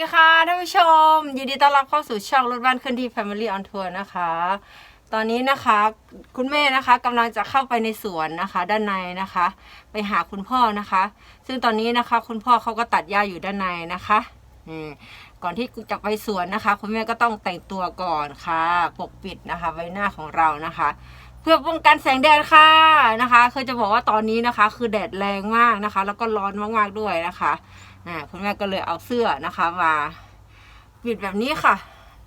สวัสดีค่ะท่านผู้ชม ยินดีต้อนรับเข้าสู่ช่องรถบ้านเคลื่อนที่ Family on Tour นะคะ ตอนนี้นะคะคุณแม่นะคะกำลังจะเข้าไปในสวนนะคะ ด้านในนะคะ ไปหาคุณพ่อนะคะ ซึ่งตอนนี้นะคะ คุณพ่อเขาก็ตัดหญ้าอยู่ด้านในนะคะอืมก่อนที่จะไปสวนนะคะ คุณแม่ก็ต้องแต่งตัวก่อนค่ะปกปิดนะคะใบหน้าของเรานะคะ เพื่อป้องกันแสงแดดค่ะนะคะ เคือจะบอกว่าตอนนี้นะคะ คือแดดแรงมากนะคะ แล้วก็ร้อนมากๆด้วยนะคะ อ่าคุณแม่ก็เลยเอาเสื้อนะคะมาปิดแบบนี้ค่ะ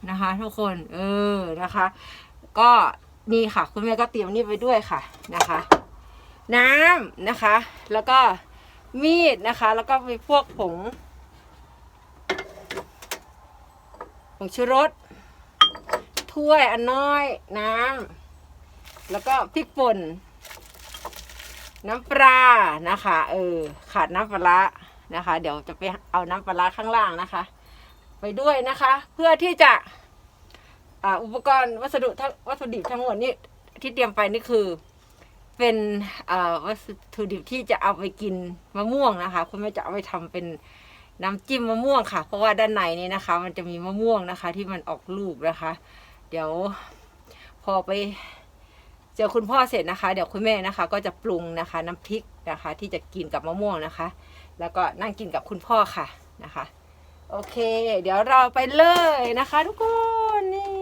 นะคะ ทุกคนเออนะคะ ก็นี่ค่ะ คุณแม่ก็เตรียมนี่ไปด้วยค่ะนะคะ น้ำนะคะ แล้วก็มีดนะคะ แล้วก็มีพวกผงผงชูรสถ้วยอันน้อยน้ำแล้วก็พริกป่นน้ำปลานะคะ เออ ขาดน้ำปลาร้า นะคะ เดี๋ยวจะไปเอาน้ำปลาร้าข้างล่างนะคะ ไปด้วยนะคะ เพื่อที่จะอุปกรณ์วัสดุทั้งวัตถุดิบทั้งหมดนี่ที่เตรียมไปนี่คือ เป็นวัสถุดิบที่จะเอาไปกินมะม่วงนะคะ คุณแม่จะเอาไปทำเป็นน้ำจิ้มมะม่วงค่ะ เพราะว่าด้านในนี้นะคะ มันจะมีมะม่วงนะคะ ที่มันออกลูกนะคะ เดี๋ยวพอไปเจอคุณพ่อเสร็จนะคะ เดี๋ยวคุณแม่นะคะ ก็จะปรุงนะคะ น้ำพริกนะคะ ที่จะกินกับมะม่วงนะคะ แล้วก็นั่งกินกับคุณพ่อค่ะนะคะ โอเค เดี๋ยวเราไปเลยนะคะทุกคนนี่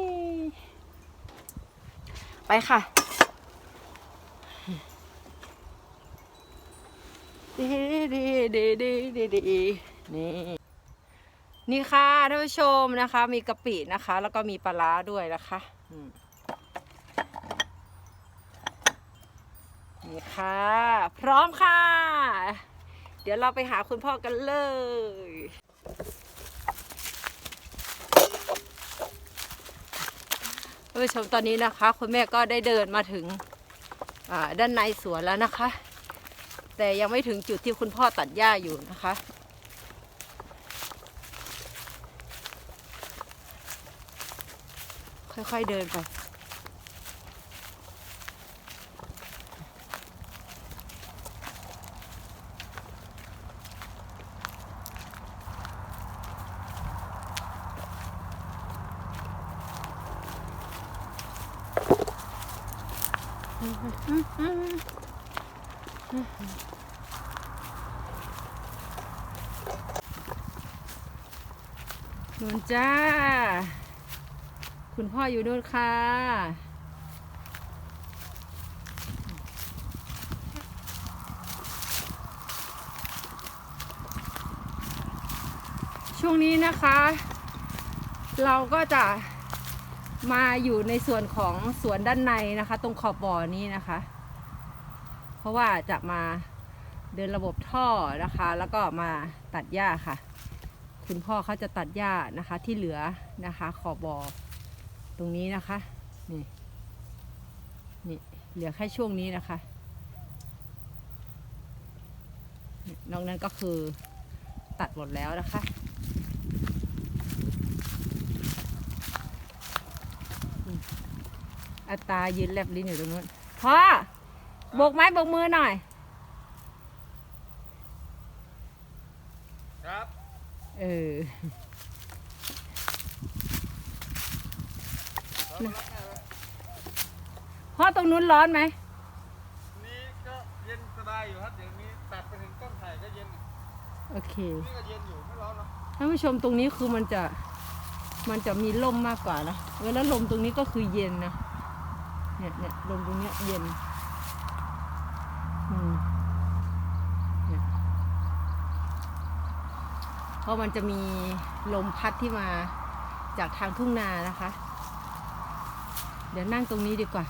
ไปค่ะดีดีดีดีดีดีนี่นี่ค่ะท่านผู้ชมนะคะ มีกะปินะคะ แล้วก็มีปลาร้าด้วยนะคะนี่ค่ะ พร้อมค่ะ เดี๋ยวเราไปหาคุณพ่อกันเลย ท่านผู้ชมตอนนี้นะคะ คุณแม่ก็ได้เดินมาถึงด้านในสวนแล้วนะคะ แต่ยังไม่ถึงจุดที่คุณพ่อตัดหญ้าอยู่นะคะ ค่อยๆเดินไป นู่นจ้า คุณ พ่ออยู่นู่นค่ะ ช่วงนี้นะคะ เราก็จะมาอยู่ในส่วนของสวนด้านในนะคะ ตรงขอบบ่อนี้นะคะ เพราะว่าจะมาเดินระบบท่อนะคะ แล้วก็มาตัดหญ้าค่ะ คุณพ่อเขาจะตัดหญ้านะคะที่เหลือนะคะ ขอบบ่อ รงนี้นะคะ นี่นี่เหลือแค่ช่วงนี้นะคะนี่นอกนั้นก็คือตัดหมดแล้วนะคะอืมอัตรายืนแลบลิ้นอยู่ตรงนู้นพ่อโบกไม้โบกมือหน่อย ครับ เออ พ่อตรงนู้นร้อนไหมนี่ก็เย็นสบายอยู่ครับเดี๋ยวนี้ตัดไปถึงต้นไผ่ก็เย็นโอเคนี่ก็เย็นอยู่ไม่ร้อนหรอกท่านผู้ชมตรงนี้คือมันจะมันจะมีลมมากกว่านะเวลาลมตรงนี้ก็คือเย็นนะเนี่ยเนี่ยลมตรงเนี้ยเย็นอืมเนี่ยเพราะมันจะมีลมพัดที่มาจากทางทุ่งนานะคะ เดี๋ยวนั่งตรงนี้ดีกว่า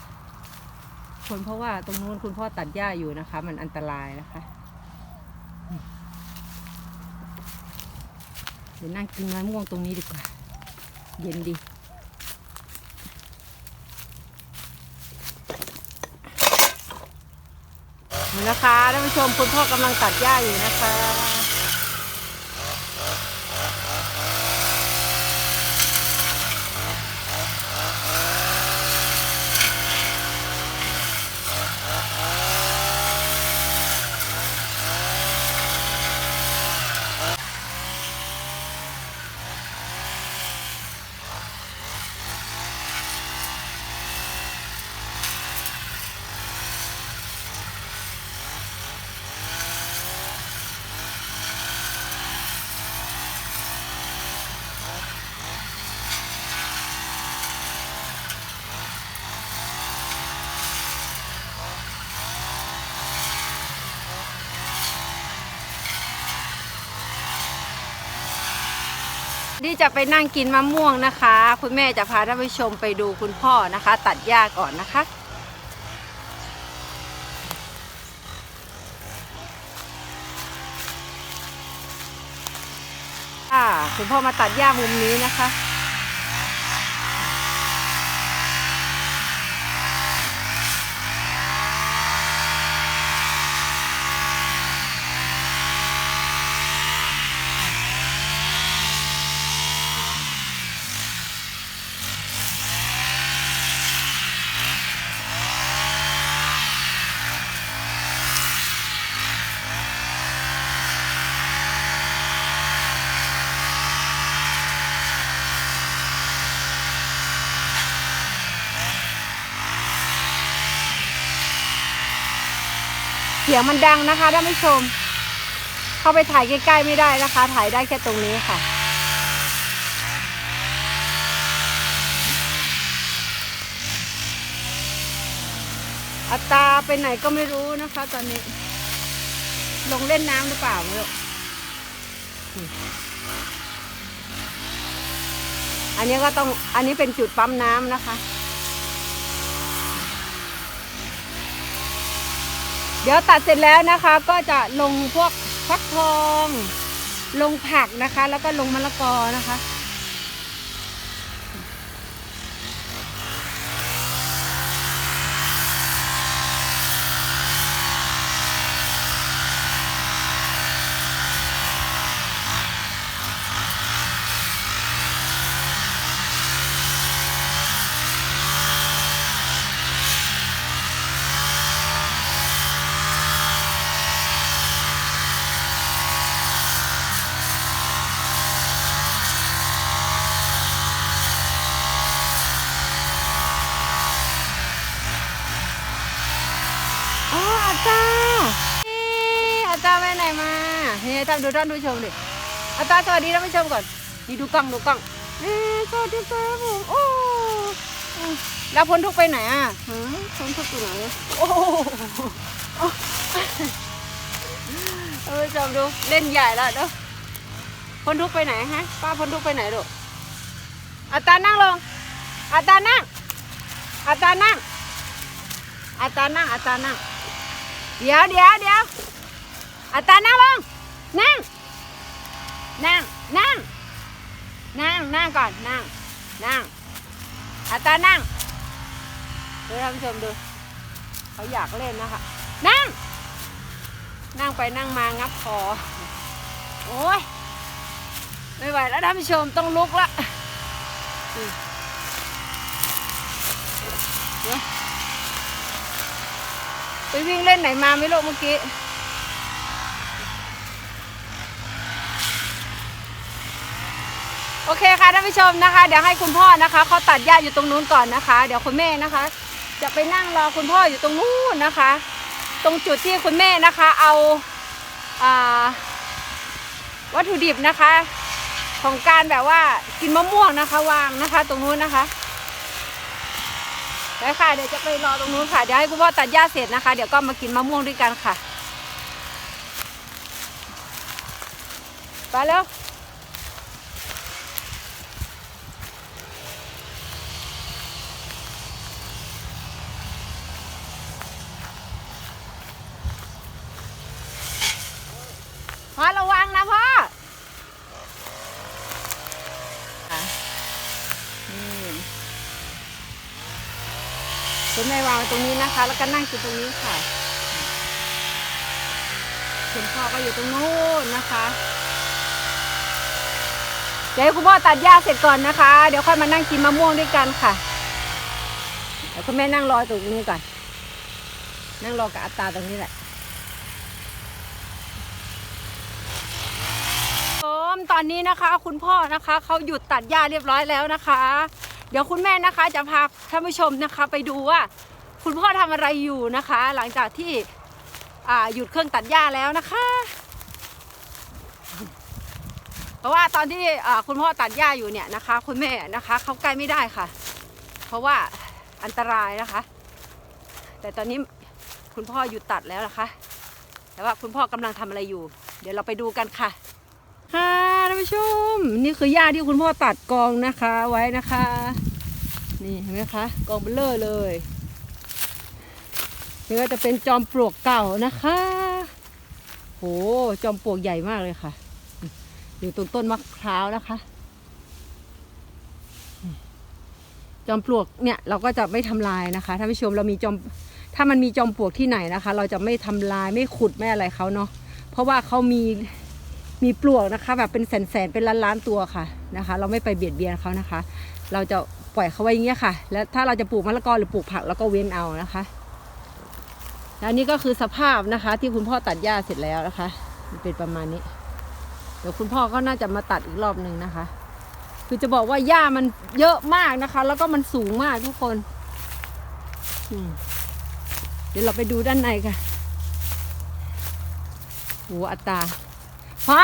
คนเพราะว่าตรงนู้นคุณพ่อตัดหญ้าอยู่นะคะ มันอันตรายนะคะ เดี๋ยวนั่งกินมะม่วงตรงนี้ดีกว่า เย็นดีนี่นะคะท่านผู้ชมคุณพ่อกำลังตัดหญ้าอยู่นะคะ ที่ จะไปนั่งกินมะม่วงนะคะ คุณแม่จะพาท่านผู้ชมไปดูคุณพ่อนะคะ ตัดหญ้าก่อนนะคะค่ะคุณพ่อมาตัดหญ้ามุมนี้นะคะ สียงมันดังนะคะท่านผู้ชม เข้าไปถ่ายใกล้ๆไม่ได้นะคะ ถ่ายได้แค่ตรงนี้ค่ะ อัตราไปไหนก็ไม่รู้นะคะ ตอนนี้ ลงเล่นน้ำหรือเปล่าไม่รู้อันนี้ก็ต้องอันนี้เป็นจุดปั๊มน้ำนะคะ เดี๋ยวตัดเสร็จแล้วนะคะก็จะลงพวกฟักทอง ลงผักนะคะ แล้วก็ลงมะละกอนะคะ อ๋ออาจารย์นี่อาจารย์ไปไหนมานี่ ท่านดูท่านผู้ชมดิอาจารย์สวัสดีท่านผู้ชมก่อน นี่ดูกล้องดูกล้องเอ๊ะสวัสดีครับผมโอ้อืมแล้วพ้นทุกข์ไปไหนอะหืมพ้นทุกข์ไปไหนโอ้โหท่านผู้ชมดูเล่นใหญ่แล้วเด้อพ้นทุกข์ไปไหนฮะป้าพ้นทุกข์ไปไหนลูกอาจารย์นั่งลงอาจารย์นั่งอาจารย์นั่งอาจารย์นั่งอาจารย์นั่งเดี๋ยวเดี๋ยวเดี๋ยวอาจารย์นั่งลง นั่ง นั่ง นั่ง นั่ง นั่งก่อน นั่ง นั่งอาจานั่งดูท่านผู้ชมดู เขาอยากเล่นนะคะ นั่ง นั่งไปนั่งมางับคอ โอ้ย ไม่ไหวแล้วท่านผู้ชมต้องลุกละไปวิ่งเล่นไหนมาไม่รู้เมื่อกี้ โอเคค่ะท่านผู้ชมนะคะ เดี๋ยวให้คุณพ่อนะคะเขาตัดหญ้าอยู่ตรงนู้นก่อนนะคะ เดี๋ยวคุณแม่นะคะ จะไปนั่งรอคุณพ่ออยู่ตรงนู้นนะคะ ตรงจุดที่คุณแม่นะคะเอาอวัตถุดิบนะคะ ของการแบบว่ากินมะม่วงนะคะ วางนะคะ ตรงนู้นนะคะไปค่ะเดี๋ยวจะไปรอตรงนู้นค่ะเดี๋ยวให้คุณพ่อตัดหญ้าเสร็จนะคะ เดี๋ยวก็มากินมะม่วงด้วยกันค่ะไปแล้ว พ่อระวังนะพ่อ นี่คุณแม่วางตรงนี้นะคะ แล้วก็นั่งกินตรงนี้ค่ะคุณพ่อก็อยู่ตรงนู้นนะคะเดี๋ยวให้คุณพ่อตัดหญ้าเสร็จก่อนนะคะ เดี๋ยวค่อยมานั่งกินมะม่วงด้วยกันค่ะเดี๋ยวคุณแม่นั่งรอตรงนี้ก่อน นั่งรอกับอัตตาตรงนี้แหละผมต อนนี้นะคะ คุณพ่อนะคะเขาหยุดตัดหญ้าเรียบร้อยแล้วนะคะ เดี๋ยวคุณแม่นะคะจะพาท่านผู้ชมนะคะไปดูว่า คุณพ่อทำอะไรอยู่นะคะ หลังจากที่หยุดเครื่องตัดหญ้าแล้วนะคะ เพราะว่าตอนที่คุณพ่อตัดหญ้าอยู่เนี่ยนะคะ คุณแม่นะคะเขาใกล้ไม่ได้ค่ะ เพราะว่าอันตรายนะคะ แต่ตอนนี้คุณพ่อหยุดตัดแล้วนะคะ แต่ว่าคุณพ่อกำลังทำอะไรอยู่ เดี๋ยวเราไปดูกันค่ะ ค่ะท่านผู้ชม นี่คือหญ้าที่คุณพ่อตัดกองนะคะไว้นะคะ นี่เห็นไหมคะกองเบลเลอร์เลย นี่ก็จะเป็นจอมปลวกเก่านะคะโหจอมปลวกใหญ่มากเลยค่ะ อยู่ตรงต้นมะพร้าวนะคะ จอมปลวกเนี่ยเราก็จะไม่ทำลายนะคะท่านผู้ชมเรามีจอมถ้ามันมีจอมปลวกที่ไหนนะคะ เราจะไม่ทำลายไม่ขุดไม่อะไรเขาเนาะเพราะว่าเขามี มีปลวกนะคะ แบบเป็นแสนๆเป็นล้านๆตัวค่ะนะคะ เราไม่ไปเบียดเบียนเขานะคะ เราจะปล่อยเขาไว้อย่างเงี้ยค่ะ แล้วถ้าเราจะปลูกมะละกอหรือปลูกผักเราก็เว้นเอานะคะและนี้ก็คือสภาพนะคะ ที่คุณพ่อตัดหญ้าเสร็จแล้วนะคะเป็นประมาณนี้ เดี๋ยวคุณพ่อก็น่าจะมาตัดอีกรอบหนึ่งนะคะ คือจะบอกว่าหญ้ามันเยอะมากนะคะ แล้วก็มันสูงมากทุกคนเดี๋ยวเราไปดูด้านในค่ะโหอัตรา พ่อ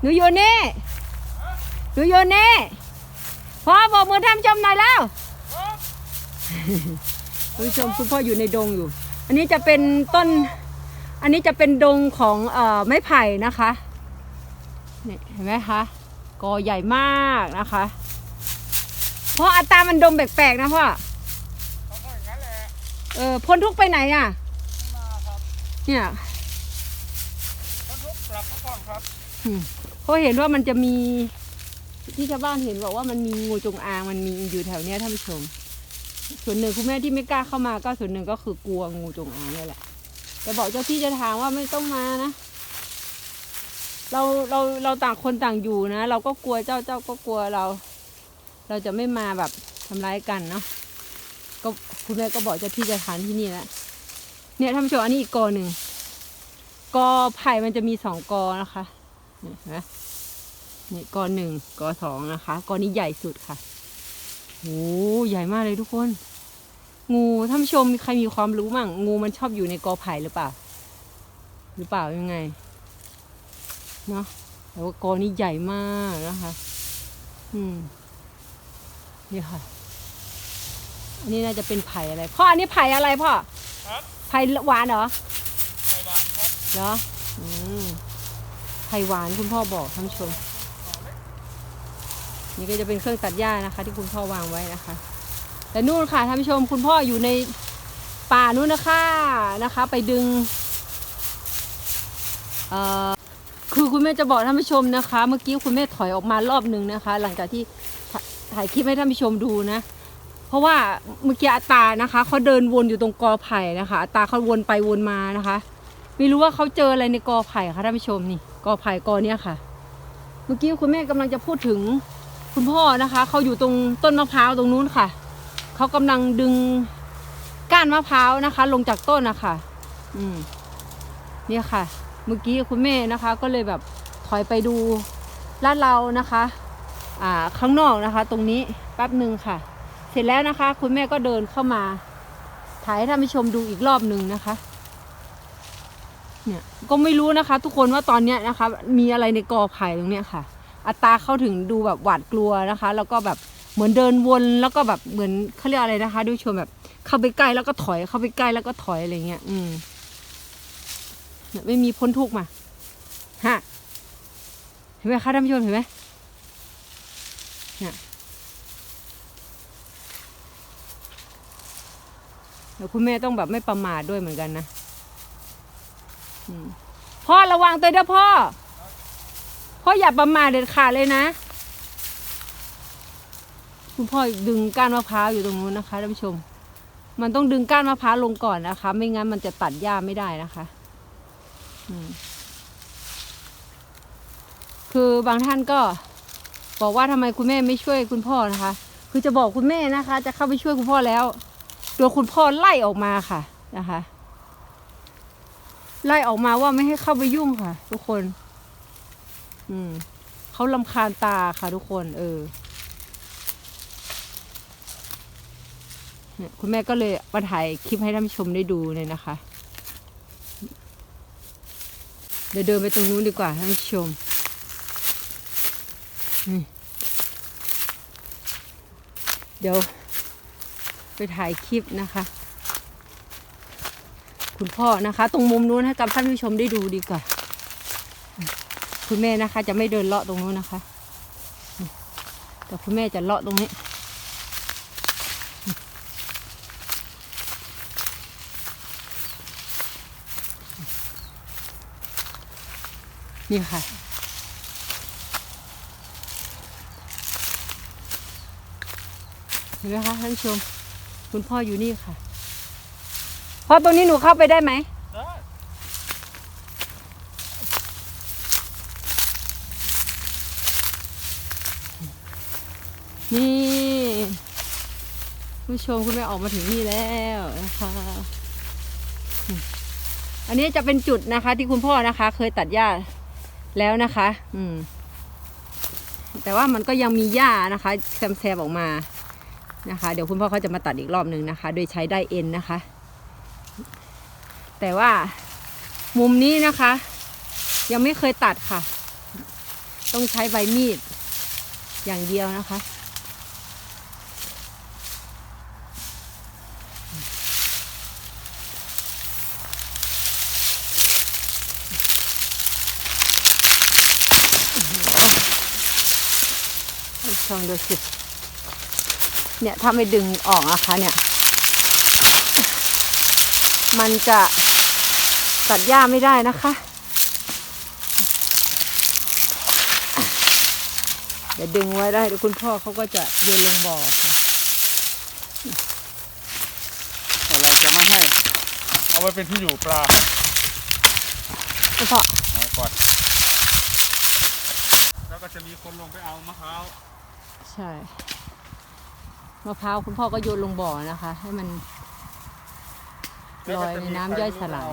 หนูอยู่นี่หนูอยู่นี่พ่อบอกมือท่านผู้ชมหน่อยแล้วคุณผู้ชมคุณพ่ออยู่ในดงอยู่ อันนี้จะเป็นต้น อันนี้จะเป็นดงของเอ่อไม้ไผ่นะคะนี่เห็นไหมคะกอใหญ่มากนะคะเพราะอัตรามันดมแปลกๆนะพ่อเขาก็อย่างนั้นแหละเออพ้นทุกข์ไปไหนอะไม่มาครับเนี่ย เขาทุกกลับมาก่อนครับ อืม เขาเห็นว่ามันจะมี ที่ชาวบ้านเห็นบอกว่ามันมีงูจงอางมันมีอยู่แถวเนี้ยท่านผู้ชม ส่วนหนึ่งคุณแม่ที่ไม่กล้าเข้ามาก็ส่วนหนึ่งก็คือกลัวงูจงอางนี่แหละแต่บอกเจ้าที่เจะทางว่าไม่ต้องมานะ เราเราเราต่างคนต่างอยู่นะ เราก็กลัวเจ้าเจ้าก็กลัวเรา เราจะไม่มาแบบทำร้ายกันเนาะก็คุณแม่ก็บอกเจ้าที่เจะทางที่นี่แหละเนี่ยท่านผู้ชมอันนี้อีกกอหนึ่งกอไผ่มันจะมีสองกอนะคะ นี่เห็นไหมนี่กอหนึ่งกอสองนะคะกอนี้ใหญ่สุดค่ะโอ้ใหญ่มากเลยทุกคน งูท่านผู้ชมมีใครมีความรู้มั่ง งูมันชอบอยู่ในกอไผ่หรือเปล่า หรือเปล่ายังไงเนาะแต่ว่ากอนี้ใหญ่มากนะคะ อืมนี่ค่ะ อันนี้น่าจะเป็นไผ่อะไร พ่ออันนี้ไผ่อะไรพ่อ ครับ ไผ่หวานเหรอไข่หวานครับ เหรอ อืม ไผ่หวานคุณพ่อบอกท่านชม นี่ก็จะเป็นเครื่องตัดหญ้านะคะ ที่คุณพ่อวางไว้นะคะ แต่นู่นค่ะท่านผู้ชมคุณพ่ออยู่ในป่านู่นนะคะนะคะ ไปดึงเอ่อคือคุณแม่จะบอกท่านผู้ชมนะคะ เมื่อกี้คุณแม่ถอยออกมารอบหนึ่งนะคะ หลังจากที่ถ่าถ่ายคลิปให้ท่านผู้ชมดูนะ เพราะว่าเมื่อกี้อาตานะคะเขาเดินวนอยู่ตรงกอไผ่นะคะอาตาเขาวนไปวนมานะคะ ไม่รู้ว่าเขาเจออะไรในกอไผ่ค่ะท่านผู้ชมนี่ กอไผ่กอเนี้ยค่ะ เมื่อกี้คุณแม่กำลังจะพูดถึงคุณพ่อนะคะ เขาอยู่ตรงต้นมะพร้าวตรงนู้นค่ะ เขากำลังดึงก้านมะพร้าวนะคะ ลงจากต้นนะคะอืมเนี่ยค่ะ เมื่อกี้คุณแม่นะคะ ก็เลยแบบถอยไปดูลาดเรานะคะ อ่าข้างนอกนะคะ ตรงนี้แป๊บหนึ่งค่ะ เสร็จแล้วนะคะ คุณแม่ก็เดินเข้ามาถ่ายให้ท่านผู้ชมดูอีกรอบหนึ่งนะคะ เนี่ยก็ไม่รู้นะคะ ทุกคนว่าตอนเนี้ยนะคะ มีอะไรในกอไผ่ตรงเนี้ยค่ะ อัตราเข้าถึงดูแบบหวาดกลัวนะคะ แล้วก็แบบเหมือนเดินวนแล้วก็แบบเหมือนเขาเรียกอะไรนะคะ ดูชมแบบ เข้าไปใกล้แล้วก็ถอยเข้าไปใกล้แล้วก็ถอยอะไรเงี้ย อืมเนี่ยไม่มีพ้นทุกมาฮะเห็นไหมคะท่านผู้ชมเห็นไหมเนี่ยเดี๋ยวคุณแม่ต้องแบบไม่ประมาทด้วยเหมือนกันนะ พ่อระวังตัวเด้อพ่อ พ่ออย่าประมาทเด็ดขาดเลยนะ คุณพ่อดึงก้านมะพร้าวอยู่ตรงนู้นนะคะท่านผู้ชม มันต้องดึงก้านมะพร้าวลงก่อนนะคะ ไม่งั้นมันจะตัดหญ้าไม่ได้นะคะคือบางท่านก็บอกว่าทำไมคุณแม่ไม่ช่วยคุณพ่อนะคะ คือจะบอกคุณแม่นะคะ จะเข้าไปช่วยคุณพ่อแล้วโดนคุณพ่อไล่ออกมาค่ะนะคะ ไล่ออกมาว่าไม่ให้เข้าไปยุ่งค่ะ ทุกคน อืมเขาลำคาญตาค่ะ ทุกคน เออคุณแม่ก็เลยมาถ่ายคลิปให้ท่านผู้ชมได้ดูเลยนะคะ เดี๋ยวเดินไปตรงนู้นดีกว่าท่านผู้ชมเดี๋ยวไปถ่ายคลิปนะคะ คุณพ่อนะคะ ตรงมุมนู้นให้กับท่านผู้ชมได้ดูดีกว่า คุณแม่นะคะ จะไม่เดินเลาะตรงนู้นนะคะ แต่คุณแม่จะเลาะตรงนี้นี่ค่ะ เห็นไหมคะท่านผู้ชม คุณพ่ออยู่นี่ค่ะ อตรงนี้หนูเข้าไปได้ไหมได้นี่ผู้ชมคุณแม่ออกมาถึงนี่แล้วนะคะ อันนี้จะเป็นจุดนะคะ ที่คุณพ่อนะคะ เคยตัดหญ้าแล้วนะคะ อืม แต่ว่ามันก็ยังมีหญ้านะคะแซมแซมออกมานะคะ เดี๋ยวคุณพ่อเขาจะมาตัดอีกรอบหนึ่งนะคะ โดยใช้ได้เอ็นนะคะ แต่ว่ามุมนี้นะคะ ยังไม่เคยตัดค่ะ ต้องใช้ใบมีด อย่างเดียวนะคะ ลองดูสิ เนี่ย ถ้าไม่ดึงออกนะคะเนี่ย มันจะ ตัดหญ้าไม่ได้นะคะ เดี๋ยวดึงไว้ได้เดี๋ยวคุณพ่อเขาก็จะโยนลงบ่อค่ะแต่เราจะไม่ให้ เอาไว้เป็นที่อยู่ปลาคุณพ่อเอาก่อนแล้วก็จะมีคนลงไปเอามะพร้าวใช่มะพร้าวคุณพ่อก็โยนลงบ่อนะคะ ให้มันลอยในน้ำย่อยสลาย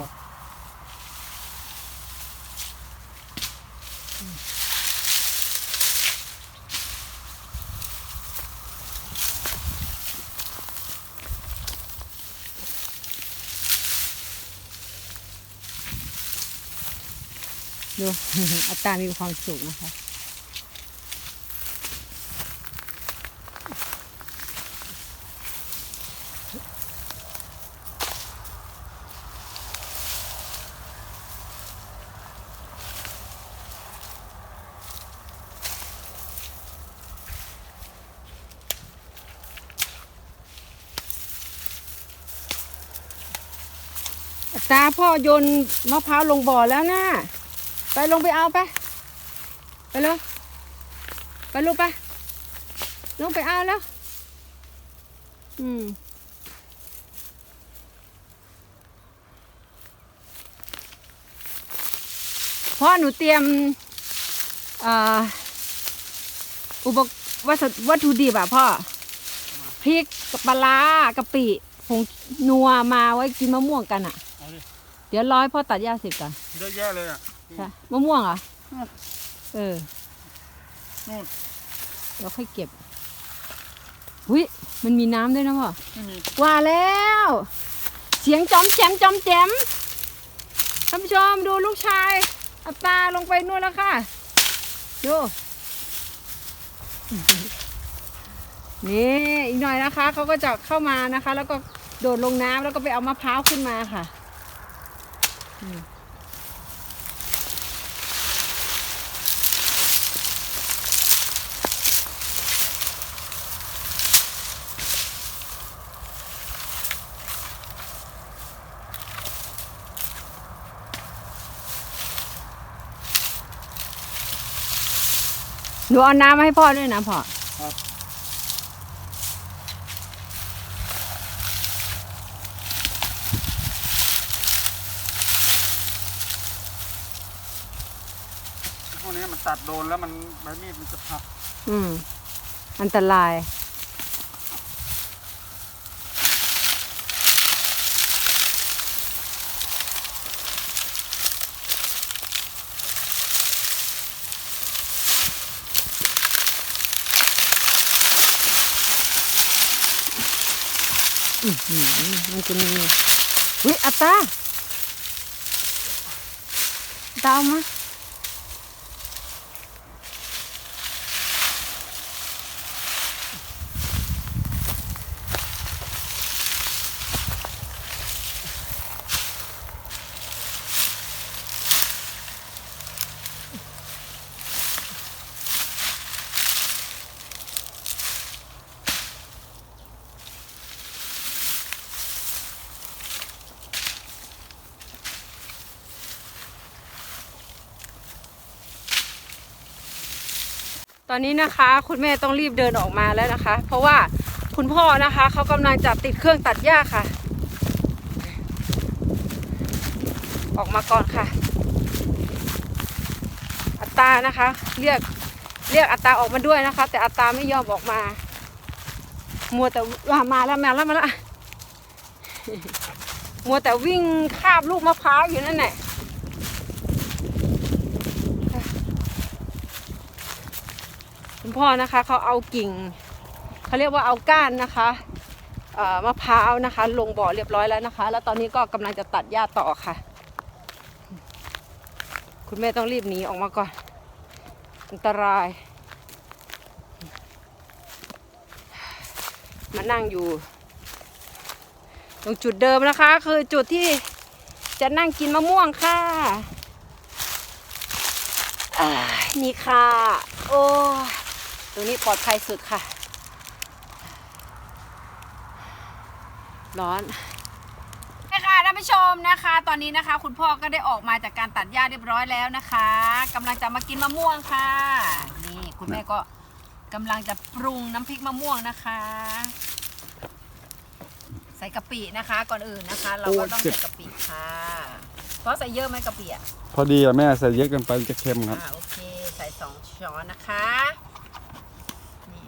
ดูอัตรามีความสุขนะคะอัตาพ่อโยนมะพร้าวลงบ่อแล้วนะ ไปลงไปเอาไป ไปเลยไปลูกไป ลงไปเอาแล้ว อืมพ่อหนูเตรียมอ่าอุปกวัสดุวัตถุดิบอะพ่อ พริกกับปลาร้ากะปิผงนัวมาไว้กินมะม่วงกันอะเอาดิเดี๋ยวร้อยพ่อตัดหญ้าเสร็จก่อนเยอะแยะเลยอะ ใช่มะม่วงเหรออืมเออนู่นเราค่อยเก็บอุ้ยมันมีน้ำด้วยนะพ่อไม่มีว่าแล้ว เสียงจอมแจมจอมแจมท่านผู้ชมดูลูกชายอัตราลงไปนู่นแล้วค่ะ ดูนี่อีกหน่อยนะคะเขาก็จะเข้ามานะคะ แล้วก็โดดลงน้ำแล้วก็ไปเอามะพร้าวขึ้นมาค่ะ หนูเอาน้ำมาให้พ่อด้วยนะพ่อพวกนี้มันตัดโดนแล้วมันใบมีดมันจะพับอืม อันตราย มันจะมีวิอัตตาตาวมา ตอนนี้นะคะ คุณแม่ต้องรีบเดินออกมาแล้วนะคะ เพราะว่าคุณพ่อนะคะเขากำลังจะติดเครื่องตัดหญ้าค่ะ ออกมาก่อนค่ะ อัตตานะคะ เรียกเรียกอัตตาออกมาด้วยนะคะ แต่อัตตาไม่ยอมออกมา มัวแต่ว่ามาแล้วมาแล้วมาแล้วมัวแต่วิ่งคาบลูกมะพร้าวอยู่นั่นแหละ คุณพ่อนะคะเขาเอากิ่งเขาเรียกว่าเอาก้านนะคะมะพร้าวนะคะ ลงบ่อเรียบร้อยแล้วนะคะ แล้วตอนนี้ก็กำลังจะตัดหญ้าต่อค่ะ คุณแม่ต้องรีบหนีออกมาก่อน อันตราย มานั่งอยู่ ตรงจุดเดิมนะคะ คือจุดที่จะนั่งกินมะม่วงค่ะนี่ค่ะ โอ้ย ตรงนี้ปลอดภัยสุดค่ะ ร้อนค่ะท่านผู้ชมนะคะ ตอนนี้นะคะ คุณพ่อก็ได้ออกมาจากการตัดหญ้าเรียบร้อยแล้วนะคะกำลังจะมากินมะม่วงค่ะ นี่คุณแม่ก็กำลังจะปรุงน้ำพริกมะม่วงนะคะ ใส่กะปินะคะ ก่อนอื่นนะคะ เราก็ต้องโอ้เจ็บใส่กะปิค่ะเพราะใส่เยอะไหมกะปิอะพอดีอะแม่ใส่เยอะเกินไปจะเค็มครับอ่าโอเค ใส่สองช้อนนะคะนี่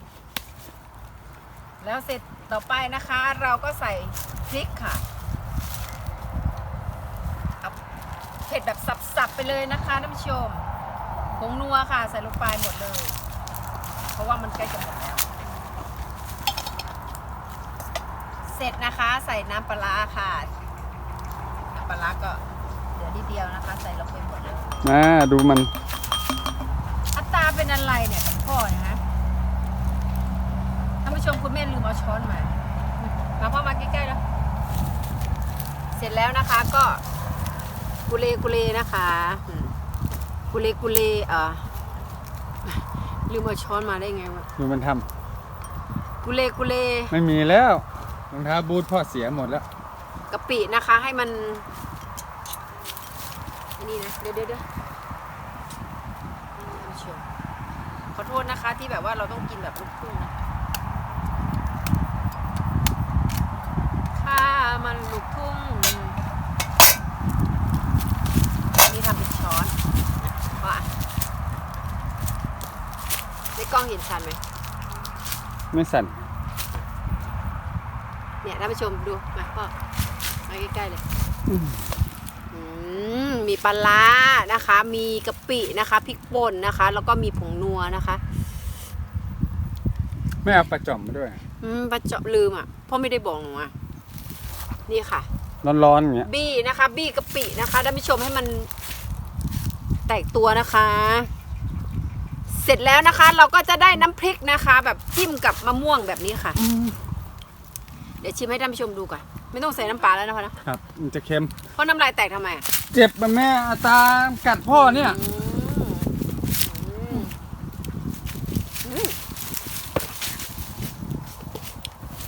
แล้วเสร็จต่อไปนะคะเราก็ใส่พริกค่ะเอาเผ็ดแบบสับๆไปเลยนะคะท่านผู้ชมผงนัวค่ะใส่ลงไปหมดเลย เพราะว่ามันใกล้จะหมดแล้ว เสร็จนะคะใส่น้ำปลาร้าค่ะน้ำปลาร้าก็เหลือนิดเดียวนะคะ ใส่ลงไปหมดเลยมาดูมันอัตราเป็นอะไรเนี่ยกับพ่อเนยฮะท่าน ผู้ชมคุณแม่ลืมเอาช้อนมามาพ่อมาใกล้ๆแล้ว เสร็จแล้วนะคะก็กุเลกุเลนะคะอืมกุเลกุเลเอ่อลืมเอาช้อนมาได้ไงวะดูมันทกุเลกุเลำไม่มีแล้วรองเท้าบูทพ่อเสียหมดแล้วกะปินะคะให้มันอันนี่นะเดี๋ยวเดี๋ยวเดี๋ยวนี่ท่านผู้ชมขอโทษนะคะที่แบบว่าเราต้องกินแบบลูกทุ่งนะข้า มันลูกทุ่งนี่ทำเป็นช้อนเพราะอะในกล้องเห็นชันไหม ไม่สั่น เนี่ยท่านผู้ชมดู มาพ่อมาใกล้ๆเลยอืมมีปลาร้านะคะ มีกะปินะคะพริกป่นนะคะ แล้วก็มีผงนัวนะคะไม่เอาปลาจ่อมมาด้วย อืมปลาเจาะลืมอะพ่อไม่ได้บอกหนูอะ นี่ค่ะ ร้อนๆอย่างเงี้ยบี้นะคะ บี้กะปินะคะท่านผู้ชมให้มันแตกตัวนะคะ เสร็จแล้วนะคะ เราก็จะได้น้ำพริกนะคะ แบบจิ้มกับมะม่วงแบบนี้ค่ะ เดี๋ยวชิมให้ท่านผู้ชมดูก่อนไม่ต้องใส่น้ำปลาแล้วนะพ่อนะครับ มันจะเค็มเพราะน้ำลายแตกทำไมอะเจ็บปะแม่อาตากัดพ่อเนี่ย อืมอืม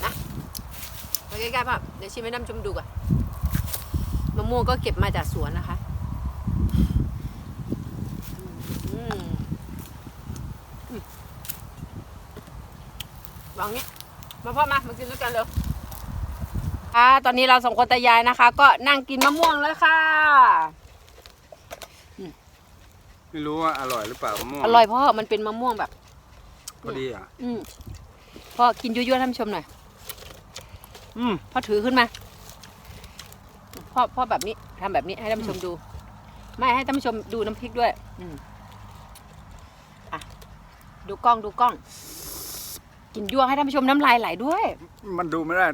นะไป ใกล้ๆพ่อเดี๋ยวชิมให้น้ำชมดูก่อนมะม่วงก็เก็บมาจากสวนนะคะอืมอืมวางเนี้ยมาพ่อมา มากินด้วยกันเร็วค่ะตอนนี้เราสองคนตายายนะคะ ก็นั่งกินมะม่วงแล้วค่ะ ไม่รู้ว่าอร่อยหรือเปล่ามะม่วงอร่อยเพราะมันเป็นมะม่วงแบบ พอดีอะ อืมพ่อกินยั่วๆท่านผู้ชมหน่อย อืมพ่อถือขึ้นมาพ่อพ่อแบบนี้ทำแบบนี้ให้ท่านผู้ชมดู ไม่ให้ท่านผู้ชมดูน้ำพริกด้วย อืมอะดูกล้องดูกล้อง กินยั่วให้ท่านผู้ชมน้ำลายไหลด้วย มันดูไม่ได้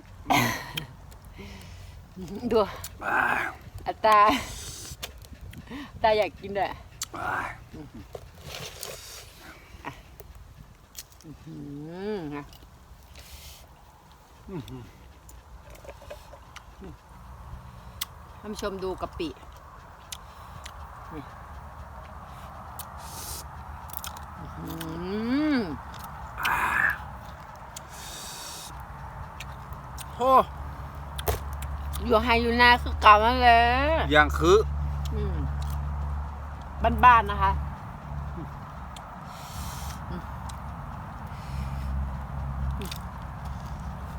ดูอ่าอัตาอัตาอยากกินด้วยอ่าอืมนะ ท่านผู้ชมดูกะปินี่อืมโอ้อยู่ไฮอยู่นาคือเก่านั่นเลยยังคืออืมบ้านๆนะคะ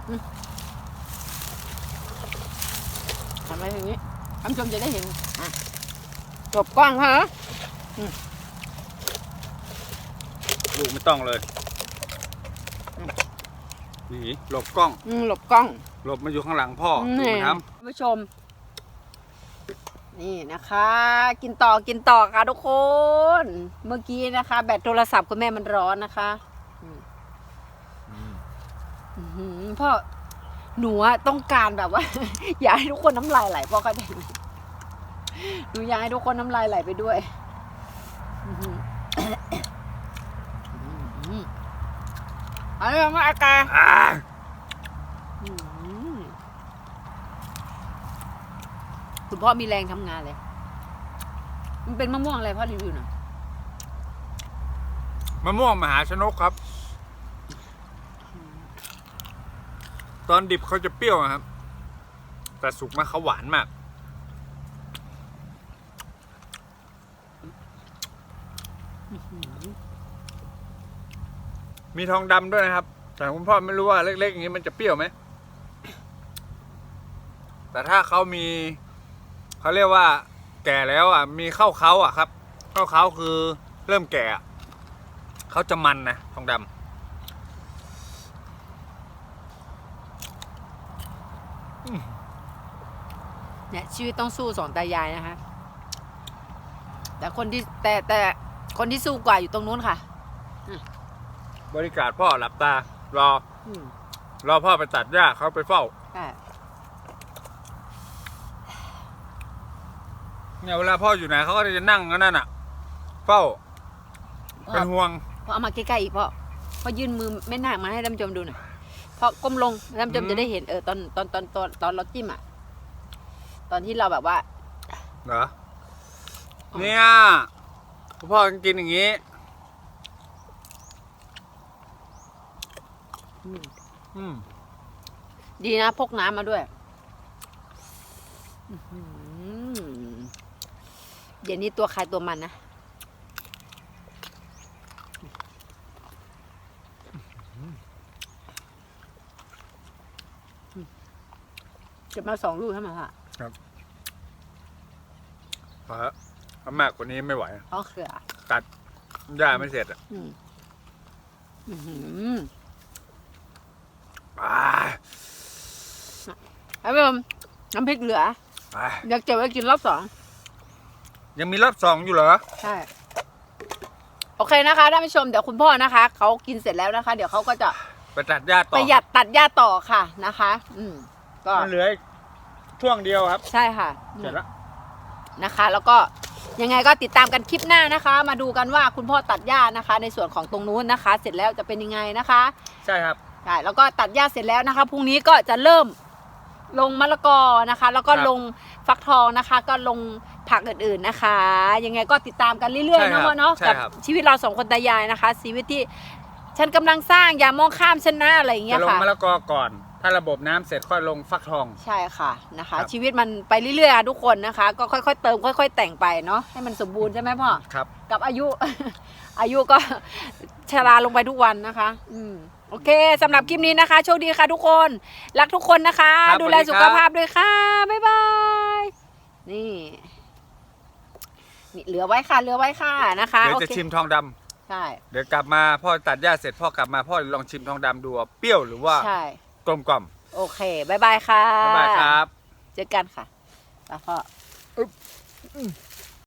อืม ทำไมอย่างนี้ท่านผู้ ชมจะได้เห็นอะจบกล้องฮะลูกไม่ต้องเลยหนีหลบกล้องอืมหลบกล้อง หลบมาอยู่ข้างหลังพ่อนี่ถูกไหมครับท่านผู้ชม นี่นะคะ กินต่อกินต่อค่ะทุกคน เมื่อกี้นะคะ แบตโทรศัพท์คุณแม่มันร้อนนะคะอืมอื้อหือพ่อหนูอะต้องการแบบว่า อยากให้ทุกคนน้ำลายไหลพ่อก็ได้ไหม หนูยากให้ทุกคนน้ำลายไหลไปด้วยอื้อหืออื้อหือเอะไรมาอากาศอ่าคุณพ่อมีแรงทำงานเลย มันเป็นมะม่วงอะไรพ่อรีวิวหน่อยมะม่วงมหาชนกครับ ตอนดิบเขาจะเปรี้ยวครับ แต่สุกมาเขาหวานมาก มีทองดำด้วยนะครับ แต่คุณพ่อไม่รู้ว่าเล็กๆอย่างนี้มันจะเปรี้ยวไหม แต่ถ้าเขามีเขาเรียกว่า แก่แล้วอะ มีเข้าเขาอะครับ เข้าเขาคือเริ่มแก่เขาจะมันนะทองดำเนี่ยชีวิตต้องสู้สองตายายนะคะ แต่คนที่แต่แต่คนที่สู้กว่าอยู่ตรงนู้นค่ะ บริการพ่อหลับตา รอ อืมรอพ่อไปตัดหญ้าเขาไปเฝ้า ใช่เนี่ยเวลาพ่ออยู่ไหนเขาก็จะนั่งกันนั่นอะ เฝ้าพ่อเป็นห่วง พ่อเอามาใกล้ๆอีกพ่อพ่อยื่นมือไม่หนักมาให้ท่านผู้ชมดูหน่อยพ่อก้มลงท่านผู้ชมอืม จะได้เห็นเออตอนตอนตอนตอนตอนเราจิ้มอะตอนที่เราแบบว่า เหรอเนี่ยพ่อกินอย่างนี้ อืมอืมดีนะพกน้ำมาด้วยอื้อหือเดี๋ยวนี้ตัวใครตัวมันนะจะมาสองลูกใช่ไหมคะพอแล้วเอามากกว่านี้ไม่ไหวอ๋อเขือหญ้าไม่เสร็จอะ อืมอื้อหือ อ่า ไอ้เบิ่มน้ำพริกเหลืออ่าอยากเก็บไว้กินรอบสองยังมีรอบสองอยู่เหรอ ใช่โอเคนะคะท่านผู้ชมเดี๋ยวคุณพ่อนะคะเขากินเสร็จแล้วนะคะ เดี๋ยวเขาก็จะไปตัดหญ้าต่อประหยัดตัดหญ้าต่อค่ะนะคะ อืมก็มันเหลืออีกช่วงเดียวครับ ใช่ค่ะเสร็จแล้ว นะคะ แล้วก็ยังไงก็ติดตามกันคลิปหน้านะคะ มาดูกันว่าคุณพ่อตัดหญ้านะคะ ในส่วนของตรงนู้นนะคะ เสร็จแล้วจะเป็นยังไงนะคะใช่ครับ ใช่แล้วก็ตัดหญ้าเสร็จแล้วนะคะพรุ่งนี้ก็จะเริ่ม ลงมะละกอนะคะ แล้วก็ครับลงฟักทองนะคะ ก็ลงผักอื่นๆนะคะ ยังไงก็ติดตามกันเรื่อยๆใช่ครัเนาะบพ่อเนาะใช่กับครับ ชีวิตเราสองคนตายายนะคะ ชีวิตที่ฉันกำลังสร้างอย่ามองข้ามฉันนะอะไรอย่างเงี้จะยลงค่ะ มะละกอก่อน ถ้าระบบน้ำเสร็จค่อยลงฟักทอง ใช่ค่ะนะคะ ครับ ชีวิตมันไปเรื่อยๆอะทุกคนนะคะ ก็ค่อยๆเติมค่อย ๆ แต่งไปเนาะให้มันสมบูรณ์ใช่ไหมพ่อ ครับ กับอายุ อายุก็ ชราลงไปทุกวันนะคะ อืม โอเคสำหรับคลิปนี้นะคะ โชคดีค่ะทุกคน รักทุกคนนะคะ ครับดูแลสวัสดีสุคขรับ ภาพด้วยค่ะ บ๊ายบาย นี่นี่เหลือไว้ค่ะเหลือไว้ค่ะนะคะเดี๋ยวโอจะเคชิมทองดำใช่เดี๋ยวกลับมาพ่อตัดหญ้าเสร็จพ่อกลับมาพ่อลองชิมทองดำดูว่าเปรี้ยวหรือว่าใช่ กลมกล่อมโอเคบ๊ายบายค่ะ บ๊ายบายครับ เจอกันค่ะไปพ่อ